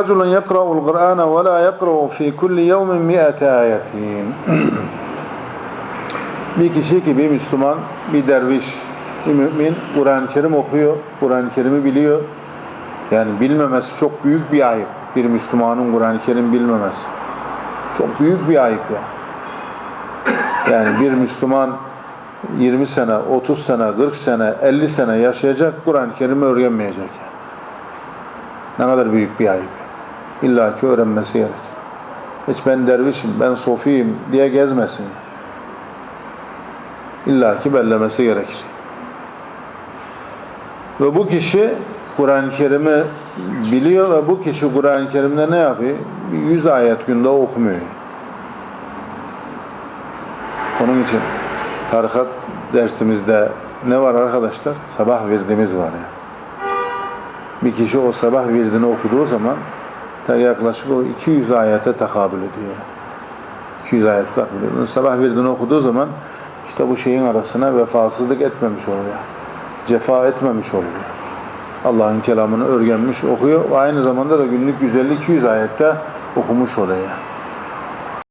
رَجُلٌ يَقْرَأُ الْقُرْآنَ وَلَا يَقْرَأُ فِي كُلِّ يَوْمٍ مِئَةَ آيَةٍ Bir kişi ki bir Müslüman, bir derviş, bir mümin Kur'an-ı Kerim okuyor, Kur'an-ı Kerim'i biliyor. Yani bilmemesi çok büyük bir ayıp. Bir Müslümanın Kur'an-ı Kerim bilmemesi. Çok büyük bir ayıp ya. Yani bir Müslüman 20 sene, 30 sene, 40 sene, 50 sene yaşayacak, Kur'an-ı Kerim'i öğrenmeyecek. Yani. Ne kadar büyük bir ayıp. İlla ki öğrenmesi gerek. Hiç ben dervişim, ben sofiyim diye gezmesin. İlla ki bellemesi gerekir. Ve bu kişi Kur'an-ı Kerim'i biliyor ve bu kişi Kur'an-ı Kerim'de ne yapıyor? 100 ayet günde okumuyor. Onun için tarikat dersimizde ne var arkadaşlar? Sabah virdimiz var ya. Bir kişi o sabah virdini okuduğu zaman yaklaşık o 200 ayete tekabül ediyor. 200 ayet tekabül ediyor. Sabah virdini okuduğu zaman işte bu şeyin arasına vefasızlık etmemiş oluyor. Cefa etmemiş oluyor. Allah'ın kelamını öğrenmiş, okuyor aynı zamanda da günlük 150-200 ayette okumuş oluyor.